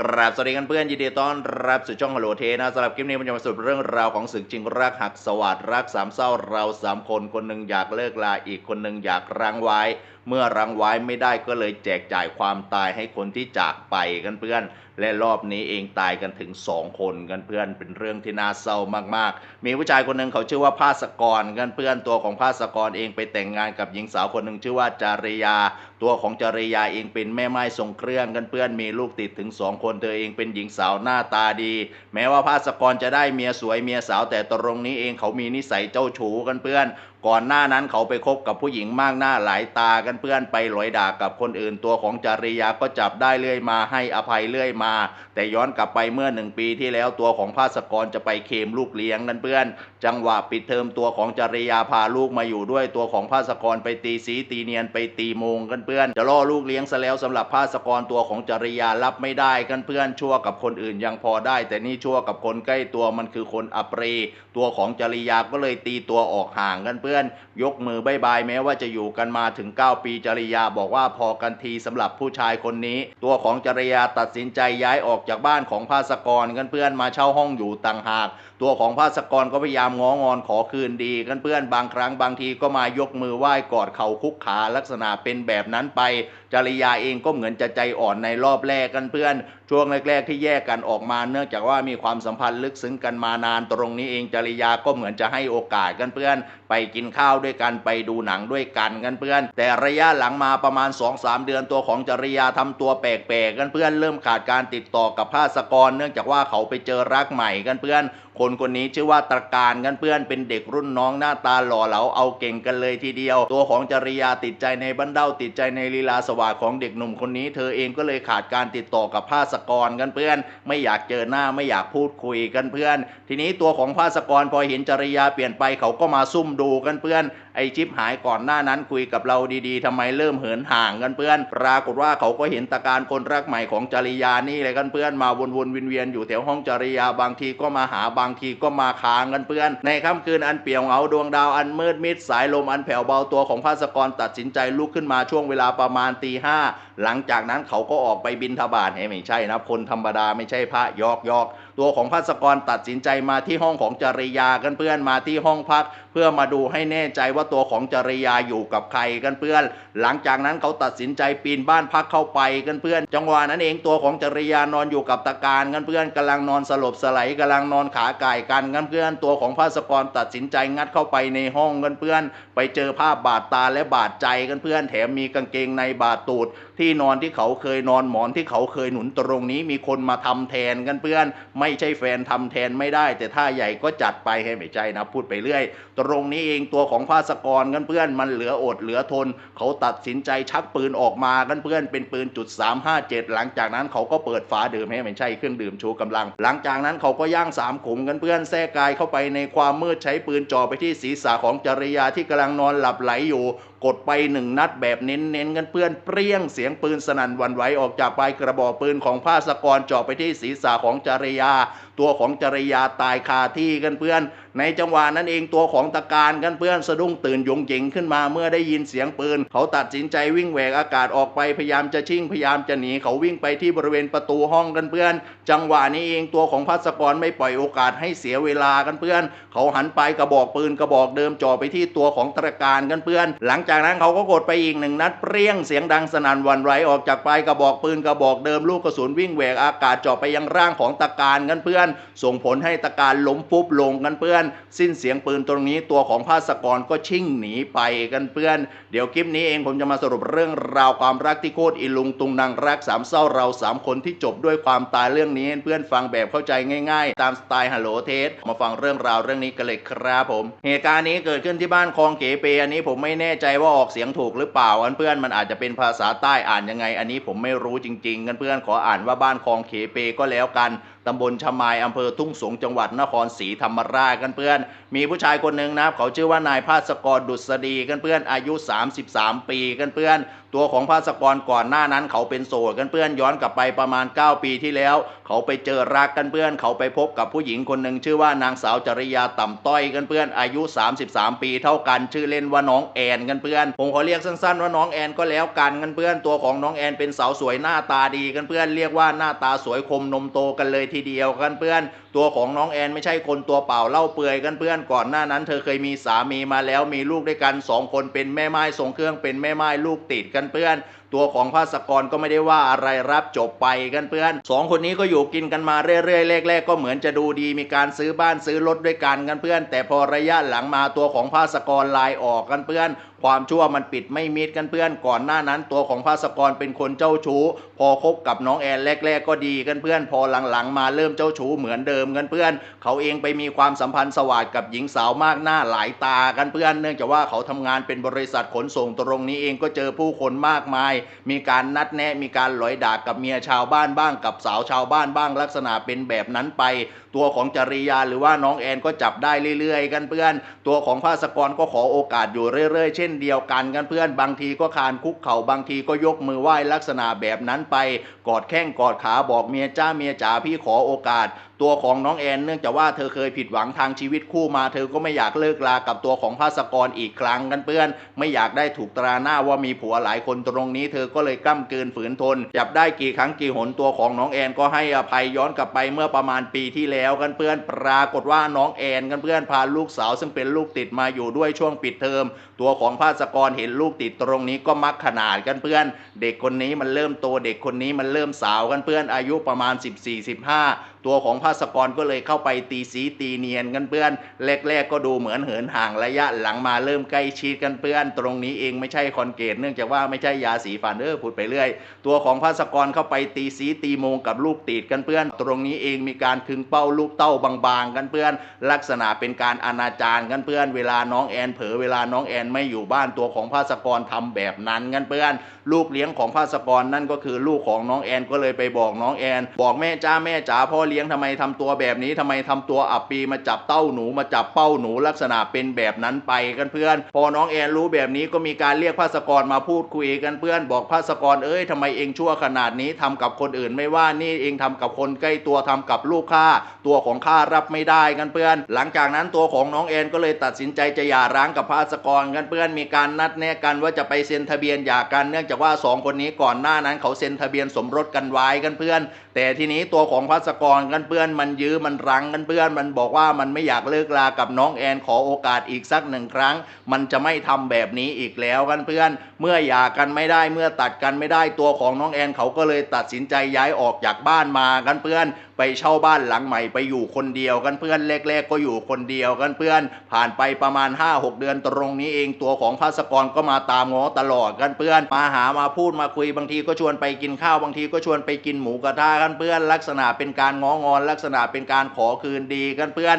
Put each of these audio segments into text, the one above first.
กราบสวัสดีกันเพื่อนยินดีต้อนรับสู่ช่องฮัลโหลเทนะสำหรับคลิปนี้มันจะมาสรุปเรื่องราวของศึกจริงรักหักสวัสดรักสามเศร้าเราสามคนคนหนึ่งอยากเลิกลาอีกคนหนึ่งอยากรังไว้ เมื่อรังไว้ไม่ได้ก็เลยแจกจ่ายความตายให้คนที่จากไปกันเพื่อน และรอบนี้เองตายกันถึงสองคนกันเพื่อนเป็นเรื่องที่น่าเศร้ามากๆ มีผู้ชายคนหนึ่งเขาชื่อว่าภาสกรกันเพื่อนตัวของภาสกรเองไปแต่งงานกับหญิงสาวคนหนึ่งชื่อว่าจาริยา ตัวของจาริยาเองเป็นแม่ไม้ทรงเครื่องกันเพื่อนมีลูกติดถึงสองคนเธอเองเป็นหญิงสาวหน้าตาดี แม้ว่าภาสกรจะได้เมียสวยเมียสาวแต่ตรงนี้เองเขามีนิสัยเจ้าชู้กันเพื่อน ก่อนหน้านั้นเขาไปคบกับผู้หญิงมากหน้าหลายตากันเพื่อนไปหลอยด่ากับคนอื่นตัวของจริยาก็จับได้เรื่อยมาให้อภัยเรื่อยมา แต่ย้อนกลับไปเมื่อหนึ่งปีที่แล้วตัวของภาสกรจะไปเคมลูกเลี้ยงกันเพื่อน จังหวะปิดเทอมตัวของจริยาพาลูกมาอยู่ด้วยตัวของภาสกรไปตีสีตีเนียนไปตีโมงกันเพื่อน จะล่อลูกเลี้ยงซะแล้วสำหรับภาสกรตัวของจริยารับไม่ได้กันเพื่อนชั่วกับคนอื่นยังพอได้ แต่นี่ชั่วกับคนใกล้ตัวมันคือคนอัปรีตัวของจริยาก็เลยตีตัวออกห่างกันเพื่อนยกมือบายบายแม้ว่าจะอยู่กันมาถึง 9 ปีจริยาบอกว่าพอกันทีสำหรับผู้ชายคนนี้ ตัวของจริยาตัดสินใจย้ายออกจากบ้านของภาสกรกันเพื่อนมาเช่าห้องอยู่ต่างหาก ตัวของภาสกรก็พยายามง้องอนขอคืนดีกันเพื่อนบางครั้งบางทีก็มายกมือไหว้กอดเข่าคุกขาลักษณะเป็นแบบนั้นไป จริยาเองก็เหมือนจะใจอ่อนในรอบแรกกันเพื่อน ช่วงแรกๆที่แยกกันออกมา เนื่องจากว่ามีความสัมพันธ์ลึกซึ้งกันมานานตรงนี้เองจริยาก็เหมือนจะให้โอกาสกันเพื่อน ไปกินข้าวด้วยกันไปดูหนังด้วยกันกันเพื่อน แต่ระยะหลังมาประมาณ 2-3 เดือนตัวของจริยาทำตัวแปลกๆกันเพื่อนเริ่มขาดการติดต่อกับภาสกร เนื่องจากว่าเขาไปเจอรักใหม่กันเพื่อน คนคนนี้ชื่อว่าตะการกันเพื่อนเป็นเด็กรุ่นน้องหน้าตาหล่อเหลาเอาเก่งกันเลยทีเดียว ตัวของจริยาติดใจในบันเดาติดใจในลีลาสวัสดของเด็กหนุ่มคนนี้ เธอเองก็เลยขาดการติดต่อกับภาสกรกันเพื่อน ไม่อยากเจอหน้าไม่อยากพูดคุยกันเพื่อน ทีนี้ตัวของภาสกรพอเห็นจริยาเปลี่ยนไปเขาก็มาซุ่มดูกันเพื่อน ไอชิปหายก่อนหน้านั้นคุยกับเราดีๆทำไมเริ่มเหินห่างกันเพื่อน ปรากฏว่าเขาก็เห็นตาการคนรักใหม่ของจริยานี่เลยกันเพื่อนมาวนๆเวียนๆอยู่แถวห้องจริยาบางทีก็มาหาบางางทีก็มาค้างกันเพื่อน ในค่ำคืนอันเปี่ยวเหงาดวงดาวอันมืดมิดสายลมอันแผ่วเบาตัวของภาสกรตัดสินใจลุกขึ้นมาช่วงเวลาประมาณตีห้าหลังจากนั้นเขาก็ออกไปบินทบาทเฮ้ไม่ใช่นะคนธรรมดาไม่ใช่พระยอกยอก ตัวของภาสกรตัดสินใจมาที่ห้องของจริยากันเพื่อนมาที่ห้องพัก เพื่อมาดูให้แน่ใจว่าตัวของจริยาอยู่กับใครกันเพื่อน หลังจากนั้นเขาตัดสินใจปีนบ้านพักเข้าไปกันเพื่อน จังหวะนั้นเองตัวของจริยานอนอยู่กับตาการกันเพื่อนกำลังนอนสลบสไลด์กำลังนอนขาไก่กันกันเพื่อน ตัวของภาสกรตัดสินใจงัดเข้าไปในห้องกันเพื่อน ไปเจอภาพบาดตาและบาดใจกันเพื่อนแถมมีกางเกงในบาดตูด ที่นอนที่เขาเคยนอนหมอนที่เขาเคยหนุนตรงนี้มีคนมาทำแทนกันเพื่อนไม่ใช่แฟนทำแทนไม่ได้ แต่ถ้าใหญ่ก็จัดไปให้ไม่ใจนะ พูดไปเรื่อย ตรงนี้เองตัวของภาสกรกันเพื่อนมันเหลืออดเหลือทน เขาตัดสินใจชักปืนออกมากันเพื่อนเป็นปืนจุด357 หลังจากนั้นเขาก็เปิดฝาดื่มให้ไม่ใช่เครื่องดื่มชูกำลัง หลังจากนั้นเขาก็ย่างสามขุมกันเพื่อนแทรกกายเข้าไปในความมืดใช้ปืนจ่อไปที่ศีรษะของจริยาที่กำลังนอนหลับไหลอยู่ กดไปหนึ่งนัดแบบเน้นๆกันเพื่อนเปรี้ยงเสียงปืนสนั่นวันไหวออกจากปลายกระบอกปืนของภาสกรจ่อไปที่ศีรษะของจริยาตัวของจริยาตายคาที่กันเพื่อน ในจังหวะนั้นเองตัวของตะการกันเพื่อนสะดุ้งตื่นยงเจงขึ้นมาเมื่อได้ยินเสียงปืน เขาตัดสินใจวิ่งแหวกอากาศออกไปพยายามจะชิ่งพยายามจะหนีเขาวิ่งไปที่บริเวณประตูห้องกันเพื่อน จังหวะนี้เองตัวของพัสกรไม่ปล่อยโอกาสให้เสียเวลากันเพื่อน เขาหันไปกระบอกปืนกระบอกเดิมจ่อไปที่ตัวของตะการกันเพื่อน หลังจากนั้นเขาก็กดไปอีกหนึ่งนัดเปรี้ยงเสียงดังสนั่นวันไหวออกจากปลายกระบอกปืนกระบอกเดิมลูกกระสุนวิ่งแหวกอากาศจ่อไปยังร่างของตะการกันเพื่อนส่งผลให้ตะการล้มฟุบลงกันเพื่อน สิ้นเสียงปืนตรงนี้ตัวของภาสกรก็ชิ่งหนีไปกันเพื่อน เดี๋ยวคลิปนี้เองผมจะมาสรุปเรื่องราวความรักที่โคตรอีลุงตุงนางรักสามเศร้าเราสามคนที่จบด้วยความตายเรื่องนี้เพื่อนฟังแบบเข้าใจง่ายๆ ตามสไตล์ฮัลโหลเทสมาฟังเรื่องราวเรื่องนี้กันเลยครับผม เหตุการณ์นี้เกิดขึ้นที่บ้านคลองเก๋เปอันนี้ผมไม่แน่ใจว่าออกเสียงถูกหรือเปล่าอันเพื่อนมันอาจจะเป็นภาษาใต้อ่านยังไง อันนี้ผมไม่รู้จริงๆกันเพื่อนขออ่านว่าบ้านคลองเขเปก็แล้วกัน ตำบลชมายอำเภอทุ่งสงจังหวัดนครศรีธรรมราชกันเพื่อน มีผู้ชายคนหนึ่งนะครับเขาชื่อว่านายภาสกรดุษฎีกันเพื่อนอายุ 33 ปีกันเพื่อน ตัวของภาสกรก่อนหน้านั้นเขาเป็นโสดกันเพื่อนย้อนกลับไปประมาณ 9 ปีที่แล้ว เขาไปเจอรักกันเพื่อน เขาไปพบกับผู้หญิงคนหนึ่งชื่อว่านางสาวจริยาต่ำต้อยกันเพื่อนอายุ 33 ปี เท่ากันชื่อเล่นว่าน้องแอนกันเพื่อนผมขอเรียกสั้นๆ ว่าน้องแอนก็แล้วกันกันเพื่อนตัวของน้องแอนเป็นสาวสวยหน้าตาดีกันเพื่อนเรียกว่าหน้าตาสวยคมนมโตกันเลยทีเดียวกันเพื่อน ตัวของน้องแอนไม่ใช่คนตัวเปล่าเล่าเปื่อยกันเพื่อนก่อนหน้านั้น เธอเคยมีสามีมาแล้วมีลูกด้วยกันสองคนเป็นแม่ไม้ทรงเครื่องเป็นแม่ไม้ลูกติดกันเพื่อนตัวของภาสกรก็ไม่ได้ว่าอะไรรับจบไปกันเพื่อนสองคนนี้ก็อยู่กินกันมาเรื่อยๆแรกๆก็เหมือนจะดูดีมีการซื้อบ้านซื้อรถด้วยกันกันเพื่อน แต่พอระยะหลังมาตัวของภาสกรลายออกกันเพื่อน ความชั่วมันปิดไม่มิดกันเพื่อนก่อนหน้านั้นตัวของภาสกรเป็นคนเจ้าชู้ พอคบกับน้องแอนแรก ๆ ก็ดีกันเพื่อน พอหลังๆ มาเริ่มเจ้าชู้เหมือนเดิมกันเพื่อน เขาเองไปมีความสัมพันธ์สวัสดกับหญิงสาวมากหน้าหลายตากันเพื่อน เนื่องจากว่าเขาทำงานเป็นบริษัทขนส่งตรงนี้เองก็เจอผู้คนมากมาย มีการนัดแนะมีการหลอยด่ากับเมียชาวบ้านบ้างกับสาวชาวบ้านบ้างลักษณะเป็นแบบนั้นไป ตัวของจริยาหรือว่าน้องแอนก็จับได้เรื่อยๆ กันเพื่อน ตัวของภาสกรก็ขอโอกาสอยู่เรื่อยๆ เช่นเดียวกันกันเพื่อนบางทีก็คานคุกเข่าบางทีก็ยกมือไหว้ลักษณะแบบนั้นไป กอดแข้งกอดขาบอกเมียจ้าเมียจ๋าพี่ขอโอกาสตัวของน้องแอนเนื่องจากว่าเธอเคยผิดหวังทางชีวิตคู่มา เธอก็ไม่อยากเลิกลากับตัวของภาสกรอีกครั้งกันเพื่อน ไม่อยากได้ถูกตราหน้าว่ามีผัวหลายคนตรงนี้ เธอก็เลยกล้ำกลืนฝืนทน จับได้กี่ครั้งกี่หนตัวของน้องแอนก็ให้อภัยย้อนกลับไปเมื่อประมาณปีที่แล้วกันเพื่อนปรากฏว่าน้องแอนกันเพื่อนพาลูกสาว ซึ่งเป็นลูกติดมาอยู่ด้วยช่วงปิดเทอม ตัวของภาสกรเห็นลูกติดตรงนี้ก็มักขนาดกันเพื่อน เด็กคนนี้มันเริ่มโตเด็กคนนี้มันเริ่มสาวกันเพื่อนอายุประมาณ 14-15 ตัวของภาสกรก็เลยเข้าไปตีสีตีเนียนกันเพื่อนแรกๆก็ดูเหมือนเหินห่างระยะหลังมาเริ่มใกล้ชิดกันเพื่อน ตรงนี้เองไม่ใช่คอนเกตเนื่องจากว่าไม่ใช่ยาสีฟันเออพูดไปเรื่อย ตัวของภาสกรเข้าไปตีสีตีโมงกับลูกติดกันเพื่อน ตรงนี้เองมีการคึงเป้าลูกเต้าบางๆกันเพื่อน ลักษณะเป็นการอนาจารกันเพื่อน เวลาน้องแอนเผลอเวลาน้องแอนไม่อยู่บ้านตัวของภาสกรทำแบบนั้นกันเพื่อน ลูกเลี้ยงของภาสกรนั่นก็คือลูกของน้องแอนก็เลยไปบอกน้องแอน บอกแม่จ้าแม่จ๋าพ่อเลี้ยงทำไมทำตัวแบบนี้ทำไมทำตัวอับปีมาจับเต้าหนูมาจับเป้าหนูลักษณะเป็นแบบนั้นไปกันเพื่อน พอน้องแอนรู้แบบนี้ก็มีการเรียกภาสกรมาพูดคุยกันเพื่อน บอกภาสกรเอ้ยทำไมเองชั่วขนาดนี้ทำกับคนอื่นไม่ว่านี่เองทำกับคนใกล้ตัวทำกับลูกข้าตัวของข้ารับไม่ได้กันเพื่อน หลังจากนั้นตัวของน้องแอนก็เลยตัดสินใจจะหย่าร้างกับภาสกรกันเพื่อนมีการนัดแนะกันว่าจะไปเซ็นทะเบียนหย่ากันเนื่องจากว่าสองคนนี้ก่อนหน้านั้นเขาเซ็นทะเบียนสมรสกันไว้กันเพื่อน แต่ทีนี้ตัวของภาสกรกันเพื่อนมันยื้อมันรั้งกันเพื่อน มันบอกว่ามันไม่อยากเลิกลากับน้องแอนขอโอกาสอีกสักหนึ่งครั้ง มันจะไม่ทำแบบนี้อีกแล้วกันเพื่อน เมื่อหย่ากันไม่ได้เมื่อตัดกันไม่ได้ตัวของน้องแอนเขาก็เลยตัดสินใจย้ายออกจากบ้านมากันเพื่อน ไปเช่าบ้านหลังใหม่ไปอยู่คนเดียวกันเพื่อนแรกๆก็อยู่คนเดียวกันเพื่อน ผ่านไปประมาณ 5-6 เดือนตรงนี้เองตัวของภาสกรก็มาตามง้อตลอดกันเพื่อน มาหามาพูดมาคุยบางทีก็ชวนไปกินข้าวบางทีก็ชวนไปกินหมูกระทะกันเพื่อนลักษณะเป็นการง้องอน ลักษณะเป็นการขอคืนดีกันเพื่อน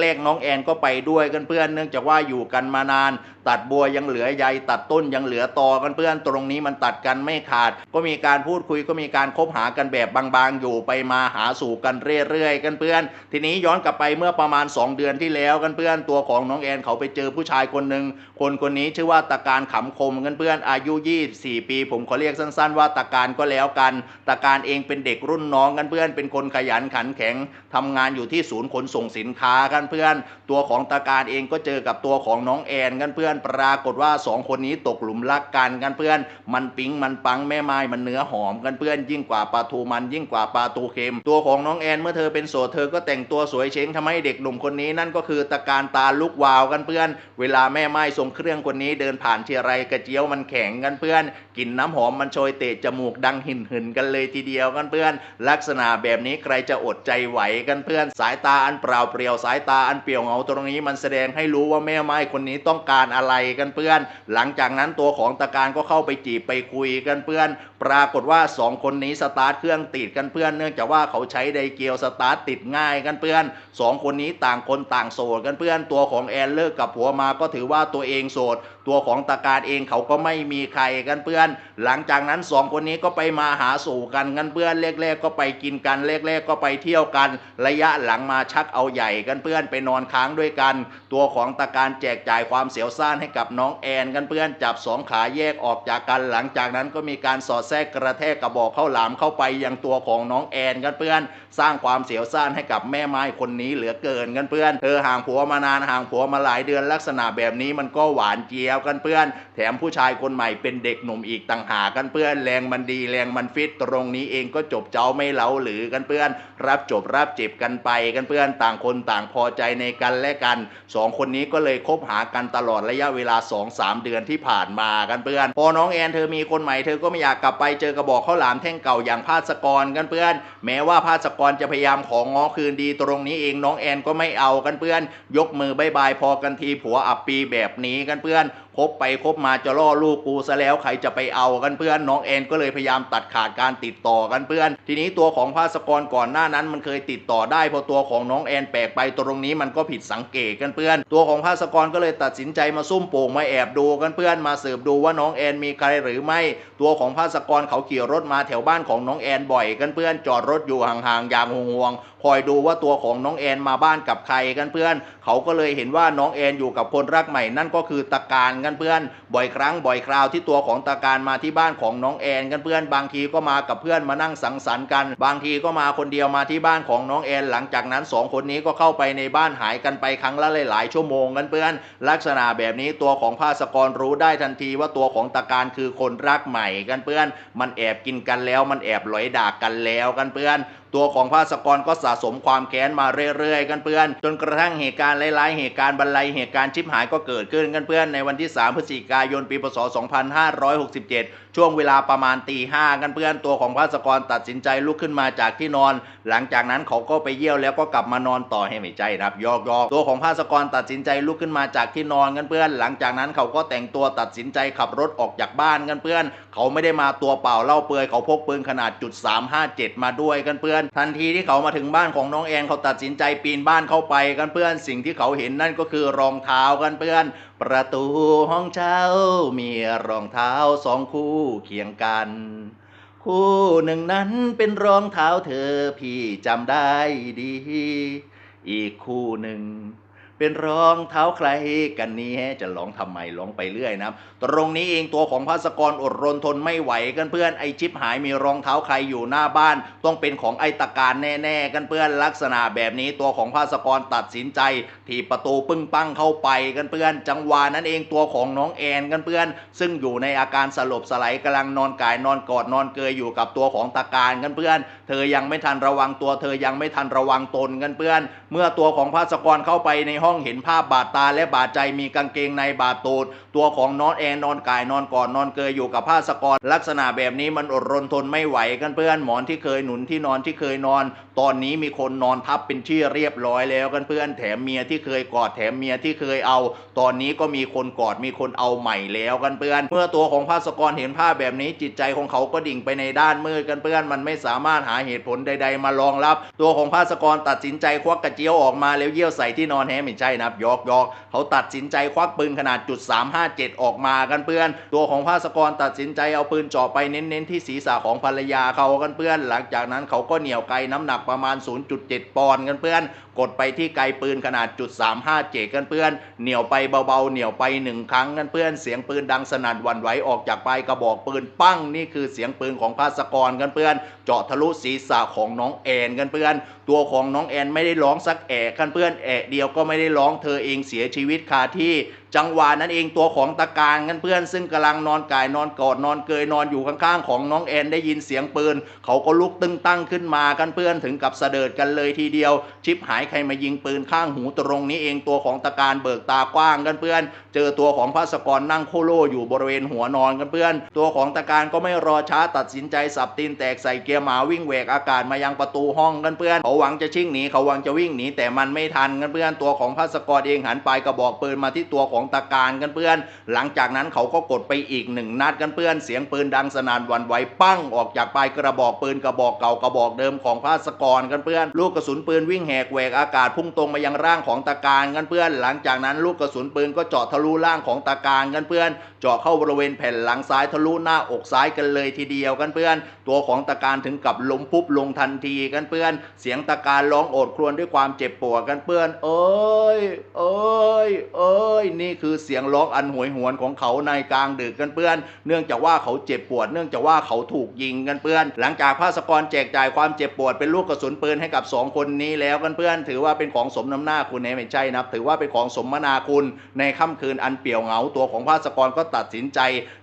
แรกๆ น้องแอนก็ไปด้วยกันเพื่อนเนื่องจากว่าอยู่กันมานาน ตัดบัวยังเหลือใยตัดต้นยังเหลือตอกันเพื่อนตรงนี้มันตัดกันไม่ขาด ก็มีการพูดคุยก็มีการคบหากันแบบบางๆ อยู่ไปมาหาสู่กันเรื่อยๆ กันเพื่อน ทีนี้ย้อนกลับไปเมื่อประมาณ 2 เดือนที่แล้วกันเพื่อนตัวของน้องแอนเขาไปเจอผู้ชายคนหนึ่งคนคนนี้ชื่อว่าตะการขำคมกันเพื่อนอายุ 24 ปี ผมขอเรียกสั้น ๆ ว่าตะการก็แล้วกันตะการเองเป็นเด็กรุ่นน้องกันเพื่อน เป็นคนขยันขันแข็งทำงานอยู่ที่ศูนย์ขนส่งสินค้ากันเพื่อน ตัวของตะการเองก็เจอกับตัวของน้องแอนกันเพื่อน ปรากฏว่าสองคนนี้ตกหลุมรักกันกันเพื่อน มันปิ๊งมันปังแม่ไม้มันเนื้อหอมกันเพื่อน ยิ่งกว่าปลาทูมันยิ่งกว่าปลาทูเค็ม ตัวของน้องแอนเมื่อเธอเป็นโสดเธอก็แต่งตัวสวยเช้งทำให้เด็กหนุ่มคนนี้นั่นก็คือตะการตาลุกวาวกันเพื่อน เวลาแม่ไม้ทรงเครื่องคนนี้เดินผ่านเทียไรกระเจียวมันแข็งกันเพื่อนกลิ่นน้ำหอมมันโชยเตะจมูกดังหินหินกันเลยทีเดียวกันเพื่อนลักษณะแบบนี้ใครจะอดใจไหวกันเพื่อนสายตาอันเปล่าเปลี่ยวสายตาอันเปี่ยวเหงาตรงนี้มันแสดงให้รู้ว่าแม่ไม้คนนี้ต้องการอะไรกันเพื่อน หลังจากนั้นตัวของตะการก็เข้าไปจีบไปคุยกันเพื่อน ปรากฏว่าสองคนนี้สตาร์ทเครื่องติดกันเพื่อน เนื่องจากว่าเขาใช้ไดเกียวสตาร์ทติดง่ายกันเพื่อนสองคนนี้ต่างคนต่างโสดกันเพื่อนตัวของแอนเลิกกับผัวมาก็ถือว่าตัวเองโสดตัวของตาการเองเขาก็ไม่มีใครกันเพื่อน หลังจากนั้นสองคนนี้ก็ไปมาหาสู่กันกันเพื่อนแรกๆก็ไปกินกันแรกๆก็ไปเที่ยวกัน ระยะหลังมาชักเอาใหญ่กันเพื่อนไปนอนค้างด้วยกัน ตัวของตาการแจกจ่ายความเสียวซ่านให้กับน้องแอนกันเพื่อนจับสองขาแยกออกจากกัน หลังจากนั้นก็มีการสอดแทรกกระแทกกระบอกเข้าหลามเข้าไปยังตัวของน้องแอนกันเพื่อน สร้างความเสียวซ่านให้กับแม่ไม้คนนี้เหลือเกินกันเพื่อนเธอห่างผัวมานานห่างผัวมาหลายเดือนลักษณะแบบนี้มันก็หวานเจี๊ยบกันเพื่อน แถมผู้ชายคนใหม่เป็นเด็กหนุ่มอีกต่างหากกันเพื่อน แรงมันดีแรงมันฟิตตรงนี้เองก็จบเจ้าไม่เล้าหรือกันเพื่อน รับจบรับเจ็บกันไปกันเพื่อนต่างคนต่างพอใจในกันและกันสองคนนี้ก็เลยคบหากันตลอดระยะเวลา 2-3 เดือนที่ผ่านมากันเพื่อน พอน้องแอนเธอมีคนใหม่เธอก็ไม่อยากกลับไปเจอกระบอกข้าวหลามแท่งเก่าอย่างพาสกรกันเพื่อน แม้ว่าพาสกรจะพยายามของง้อคืนดีตรงนี้เองน้องแอนก็ไม่เอากันเพื่อน ยกมือบายบายพอกันทีผัวอับปีแบบนี้กันเพื่อน คบไปคบมาจะล่อลูกกูซะแล้วใครจะไปเอากันเพื่อนน้องแอนก็เลยพยายามตัดขาดการติดต่อกันเพื่อน ทีนี้ตัวของภาสกรก่อนหน้านั้นมันเคยติดต่อได้พอตัวของน้องแอนแปลกไปตรงนี้มันก็ผิดสังเกตกันเพื่อน ตัวของภาสกรก็เลยตัดสินใจมาซุ่มโป่งมาแอบดูกันเพื่อนมาสืบดูว่าน้องแอนมีใครหรือไม่ ตัวของภาสกรเขาขี่รถมาแถวบ้านของน้องแอนบ่อยกันเพื่อนจอดรถอยู่ห่างๆอย่างห่วงๆคอยดูว่าตัวของน้องแอนมาบ้านกับใครกันเพื่อน เขาก็เลยเห็นว่าน้องแอนอยู่กับคนรักใหม่นั่นก็คือตะการกันเพื่อน บ่อยครั้งบ่อยคราวที่ตัวของตะการมาที่บ้านของน้องแอนกันเพื่อนบางทีก็มากับเพื่อนมานั่งสังสรรค์กัน บางทีก็มาคนเดียวมาที่บ้านของน้องแอนหลังจากนั้นสองคนนี้ก็เข้าไปในบ้านหายกันไปครั้งละหลายๆชั่วโมงกันเพื่อน ลักษณะแบบนี้ตัวของภาสกรรู้ได้ทันทีว่าตัวของตะการคือคนรักใหม่กันเพื่อน มันแอบกินกันแล้วมันแอบหลอยด่ากันแล้วกันเพื่อน ตัวของภาสกรก็สะสมความแค้นมาเรื่อยๆ กันเพื่อน จนกระทั่งเหตุการณ์ร้ายๆ เหตุการณ์บรรลัยเหตุการณ์ชิบหายก็เกิดขึ้นกันเพื่อนในวันที่ 3 พฤศจิกายนปีพศ 2567 ช่วงเวลาประมาณตีห้ากันเพื่อนตัวของภาสกรตัดสินใจลุกขึ้นมาจากที่นอน หลังจากนั้นเขาก็ไปเยี่ยวแล้วก็กลับมานอนต่อให้ไม่ใจนะครับยอกยอกตัวของภาสกรตัดสินใจลุกขึ้นมาจากที่นอนกันเพื่อน หลังจากนั้นเขาก็แต่งตัวตัดสินใจขับรถออกจากบ้านกันเพื่อน เขาไม่ได้มาตัวเปล่าเล่าเปลือยเขาพกปืนขนาดจุด357มาด้วยกันเพื่อนทันทีที่เขามาถึงบ้านของน้องแอนเขาตัดสินใจปีนบ้านเข้าไปกันเพื่อนสิ่งที่เขาเห็นนั่นก็คือรองเท้ากันเพื่อน ประตูห้องเช่ามีรองเท้าสองคู่เคียงกัน คู่หนึ่งนั้นเป็นรองเท้าเธอพี่จำได้ดี อีกคู่หนึ่ง เป็นรองเท้าใครกันนี้จะร้องทำไมร้องไปเรื่อยนะครับตรงนี้เองตัวของภาสกรอดรนทนไม่ไหวกันเพื่อนไอชิปหายมีรองเท้าใครอยู่หน้าบ้าน ต้องเป็นของไอตะการแน่ๆกันเพื่อนลักษณะแบบนี้ตัวของภาสกรตัดสินใจถีบประตูปึ้งปังเข้าไปกันเพื่อนจังหวะนั้นเองตัวของน้องแอนกันเพื่อน ซึ่งอยู่ในอาการสลบสลายกำลังนอนกายนอนกอดนอนเกยอยู่กับตัวของตะการกันเพื่อน เธอยังไม่ทันระวังตัวเธอยังไม่ทันระวังตนกันเพื่อน เมื่อตัวของภาสกรเข้าไปในห้ององเห็นภาพบาดตาและบาดใจมีกางเกงในบาดตูด ตัวของน้องแอนนอนกายนอนกอดนอนเกยอยู่กับภาสกอรลักษณะแบบนี้มันอดรนทนไม่ไหวกันเพื่อนหมอนที่เคยหนุนที่นอนที่เคยนอน ตอนนี้มีคนนอนทับเป็นที่เรียบร้อยแล้วกันเพื่อนแถมเมียที่เคยกอดแถมเมียที่เคยเอา ตอนนี้ก็มีคนกอดมีคนเอาใหม่แล้วกันเพื่อน เมื่อตัวของภาสกรเห็นภาพแบบนี้จิตใจของเขาก็ดิ่งไปในด้านมืดกันเพื่อนมันไม่สามารถหาเหตุผลใด ๆ มารองรับ ตัวของภาสกรตัดสินใจควักกระเจียวออกมาแล้วเยี่ยวใส่ที่นอนแฮไม่ใช่นะครับยอกยอกเขาตัดสินใจควักปืนขนาดจุด357 ออกมากันเพื่อน ตัวของภาสกรตัดสินใจเอาปืนเจาะไปเน้นๆที่ศีรษะของภรรยาเขากันเพื่อน หลังจากนั้นเขาก็เหนี่ยวไกน้ำหนักประมาณ 0.7 ปอนด์กันเพื่อน กดไปที่ไกปืนขนาดจุด357 กันเพื่อน เหนี่ยวไปเบาๆเหนี่ยวไปหนึ่งครั้งกันเพื่อนเสียงปืนดังสนั่นวันไหวออกจากปลายกระบอกปืนปั้งนี่คือเสียงปืนของภาสกรกันเพื่อน เจาะทะลุศีรษะของน้องแอนกันเพื่อน ตัวของน้องแอนไม่ได้ร้องสักแอะกันเพื่อนแอะเดียวก็ไม่ได้ได้ร้องเธอเองเสียชีวิตคาที่ จังหวะนั้นเองตัวของตะการกันเพื่อน ซึ่งกำลังนอนกายนอนกอดนอนเกยนอนอยู่ข้างๆของน้องแอนได้ยินเสียงปืน เขาก็ลุกตึงตั้งขึ้นมากันเพื่อนถึงกับเสดิร์ดกันเลยทีเดียว ชิปหายใครมายิงปืนข้างหูตรงนี้เองตัวของตะการเบิกตากว้างกันเพื่อน เจอตัวของภาสกรนั่งโคโลอยู่บริเวณหัวนอนกันเพื่อน ตัวของตะการก็ไม่รอช้าตัดสินใจสับตีนแตกใส่เกียร์หมาวิ่งแหวกอากาศมายังประตูห้องกันเพื่อนเขาหวังจะชิ่งหนีเขาหวังจะวิ่งหนีแต่มันไม่ทันกันเพื่อนตัวของภาสกรเองหันไปกระบอกปืนมาที่ตัวของของตาการกันเพื่อน หลังจากนั้นเขาก็กดไปอีกหนึ่งนัดกันเพื่อน เสียงปืนดังสนั่นวันไหวปั้งออกจากปลายกระบอกปืนกระบอกเก่ากระบอกเดิมของภาสกรกันเพื่อน ลูกกระสุนปืนวิ่งแหกแหวกอากาศพุ่งตรงมายังร่างของตาการกันเพื่อน หลังจากนั้นลูกกระสุนปืนก็เจาะทะลุร่างของตาการกันเพื่อน เจาะเข้าบริเวณแผ่นหลังซ้ายทะลุหน้าอกซ้ายกันเลยทีเดียวกันเพื่อน ตัวของตาการถึงกับล้มปุ๊บลงทันทีกันเพื่อน เสียงตาการร้องโอดครวญด้วยความเจ็บปวดกันเพื่อน เอ้ย เอ้ย เอ้ย นี่คือเสียงร้องอันหวยหวนของเขาในกลางดึกกันเพื่อน เนื่องจากว่าเขาเจ็บปวด เนื่องจากว่าเขาถูกยิงกันเพื่อน หลังจากภาสกรแจกจ่ายความเจ็บปวดเป็นลูกกระสุนปืนให้กับสองคนนี้แล้วกันเพื่อน ถือว่าเป็นของสมน้ำหน้าคุณเนไม่ใช่นะถือว่าเป็นของสมนาคุณในค่ำคืนอันเปี่ยวเหงาตัวของภาสกรก็ตัดสินใจ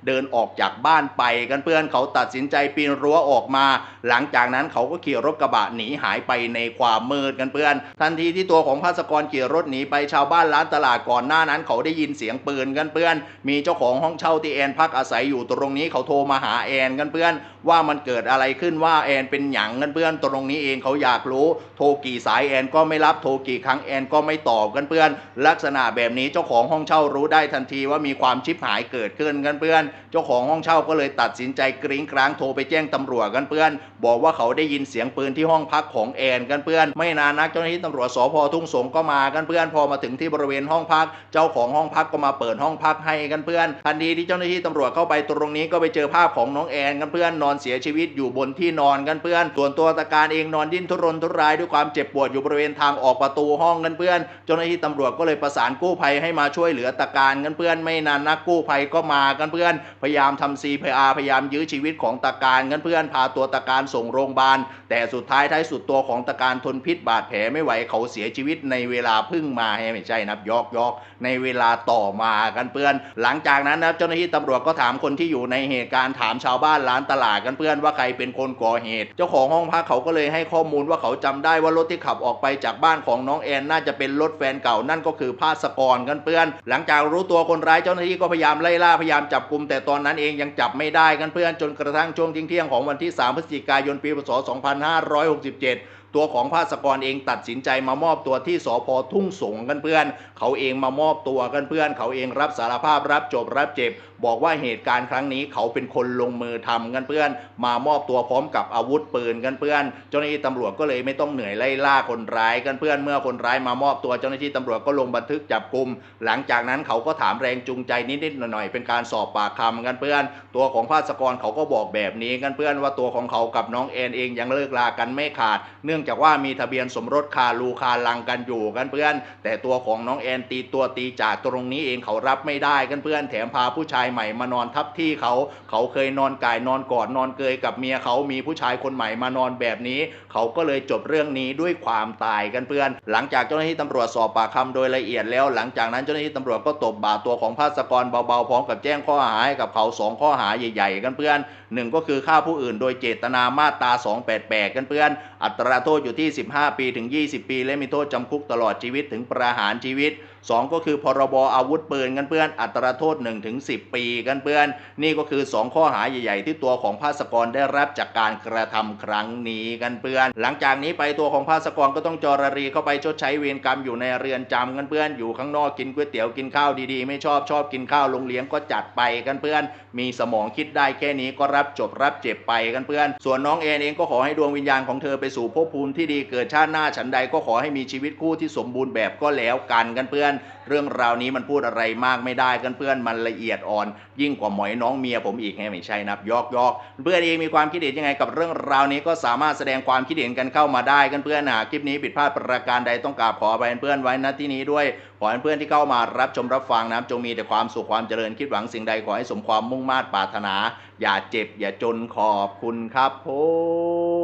เดินออกจากบ้านไปกันเพื่อนเขาตัดสินใจปีนรั้วออกมา หลังจากนั้นเขาก็ขี่รถกระบะหนีหายไปในความมืดกันเพื่อน ทันทีที่ตัวของภาสกรขี่รถหนีไปชาวบ้านร้านตลาดก่อนหน้านั้นเขาได้ยินเสียงปืนกันเพื่อน มีเจ้าของห้องเช่าที่แอนพักอาศัยอยู่ตรงนี้เขาโทรมาหาแอนกันเพื่อน ว่ามันเกิดอะไรขึ้นว่าแอนเป็นหยังกันเพื่อนตรงนี้เองเขาอยากรู้ โทรกี่สายแอนก็ไม่รับโทรกี่ครั้งแอนก็ไม่ตอบกันเพื่อน ลักษณะแบบนี้เจ้าของห้องเช่ารู้ได้ทันทีว่ามีความชิบหายเกิดขึ้นกันเพื่อน เจ้าของห้องเช่าก็เลยตัดสินใจกริ้งกลางโทรไปแจ้งตำรวจกันเพื่อน บอกว่าเขาได้ยินเสียงปืนที่ห้องพักของแอนกันเพื่อน ไม่นานนักเจ้าหน้าที่ตำรวจสพทุ่งสงก็มากันเพื่อนพอมาถึงที่บริเวณห้องพัก เจ้าของห้องพักก็มาเปิดห้องพักให้กันเพื่อนทันทีที่เจ้าหน้าที่ตำรวจเข้าไปตรงนี้ก็ไปเจอภาพของน้องแอนกันเพื่อนนอนเสียชีวิตอยู่บนที่นอนกันเพื่อน ส่วนตัวตะการเองนอนดิ้นทุรนทุรายด้วยความเจ็บปวดอยู่บริเวณทางออกประตูห้องกันเพื่อน เจ้าหน้าที่ตำรวจก็เลยประสานกู้ภัยให้มาช่วยเหลือตะการกันเพื่อนไม่นานนักกู้ภัยก็มากันเพื่อน พยายามทำ CPR พยายามยื้อชีวิตของตะการกันเพื่อน พาตัวตะการส่งโรงพยาบาล แต่สุดท้ายท้ายสุดตัวของตะการทนพิษบาดแผลไม่ไหวเขาเสียชีวิตในเวลาพึ่งมาให้ไม่ใช่นับยอกยอกในเวลาต่อมากันเพื่อน หลังจากนั้นนะครับเจ้าหน้าที่ตำรวจก็ถามคนที่อยู่ในเหตุการณ์ถามชาวบ้านร้านตลาดกันเพื่อนว่าใครเป็นคนก่อเหตุ เจ้าของห้องพักเขาก็เลยให้ข้อมูลว่าเขาจำได้ว่ารถที่ขับออกไปจากบ้านของน้องแอนน่าจะเป็นรถแฟนเก่านั่นก็คือภาสกรกันเพื่อน หลังจากรู้ตัวคนร้ายเจ้าหน้าที่ก็พยายามไล่ล่าพยายามจับกลุ่มแต่ตอนนั้นเองยังจับไม่ได้กันเพื่อนจนกระทั่งช่วงเที่ยงของวันที่ 3 พฤศจิกายนปีพศ2567 ตัวของภาสกรเองตัดสินใจมามอบตัวที่สพทุ่งสงกันเพื่อน เขาเองมามอบตัวกันเพื่อน เขาเองรับสารภาพรับจบรับเจ็บ บอกว่าเหตุการณ์ครั้งนี้เขาเป็นคนลงมือทำกันเพื่อน มามอบตัวพร้อมกับอาวุธปืนกันเพื่อน เจ้าหน้าที่ตำรวจก็เลยไม่ต้องเหนื่อยไล่ล่าคนร้ายกันเพื่อน เมื่อคนร้ายมามอบตัวเจ้าหน้าที่ตำรวจก็ลงบันทึกจับกลุ่มหลังจากนั้นเขาก็ถามแรงจูงใจนิดๆหน่อยๆเป็นการสอบปากคำกันเพื่อน ตัวของภาสกรเขาก็บอกแบบนี้กันเพื่อนว่าตัวของเขากับน้องแอนเองยังเลิกลากันไม่ขาดเนื่องจากว่ามีทะเบียนสมรสคาลูคาลังกันอยู่กันเพื่อน แต่ตัวของน้องแอนตีตัวตีจากตรงนี้เองเขารับไม่ได้กันเพื่อน แถมพาผู้ชายใหม่มานอนทับที่เขา เขาเคยนอนกายนอนกอดนอนเกยกับเมียเขามีผู้ชายคนใหม่มานอนแบบนี้เขาก็เลยจบเรื่องนี้ด้วยความตายกันเพื่อน หลังจากเจ้าหน้าที่ตำรวจสอบปากคำโดยละเอียดแล้ว หลังจากนั้นเจ้าหน้าที่ตำรวจก็ตบบ่าตัวของภาสกรเบาๆพร้อมกับแจ้งข้อหาให้กับเขาสองข้อหาใหญ่ๆ กันเพื่อนหนึ่งก็คือฆ่าผู้อื่นโดยเจตนามาตรา 288 กันเพื่อน อัตราโทษอยู่ที่ 15 ปีถึง 20 ปี และมีโทษจำคุกตลอดชีวิตถึงประหารชีวิต 2 ก็คือพรบอาวุธปืนกันเพื่อนอัตราโทษ1ถึง10 ปีกันเพื่อน นี่ก็คือ 2 ข้อหาใหญ่ ๆ ที่ตัวของภาสกรได้รับจากการกระทำครั้งนี้กันเพื่อน หลังจากนี้ไปตัวของภาสกรก็ต้องจรรีเข้าไปชดใช้เวรกรรมอยู่ในเรือนจำกันเพื่อนอยู่ข้างนอกกินก๋วยเตี๋ยวกินข้าวดีๆ ไม่ชอบชอบกินข้าวโรงเลี้ยงก็จัดไปกันเพื่อน มีสมองคิดได้แค่นี้ก็รับจบรับเจ็บไปกันเพื่อน ส่วนน้องแอนเองก็ขอให้ดวงวิญญาณของเธอไปสู่ภพภูมิที่ดีเกิดชาติหน้าฉันใดก็ขอให้มีชีวิตคู่ที่สมบูรณ์แบบก็แล้วกันกันเพื่อนเรื่องราวนี้มันพูดอะไรมากไม่ได้กันเพื่อนมันละเอียดอ่อน ยิ่งกว่าหมอยน้องเมียผมอีกไงไม่ใช่นับยอกยอกเพื่อนเองมีความคิดเห็นยังไงกับเรื่องราวนี้ก็สามารถแสดงความคิดเห็นกันเข้ามาได้กันเพื่อนหากคลิปนี้ผิดพลาดประการใดต้องกราบขออภัยเพื่อนไว้ณที่นี้ด้วยขอให้เพื่อนที่เข้ามารับชมรับฟังนะจงมีแต่ความสุขความเจริญคิดหวังสิ่งใดขอให้สมความมุ่งมา่ปรารถนา อย่าเจ็บอย่าจนขอบคุณครับผ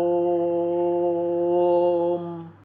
ม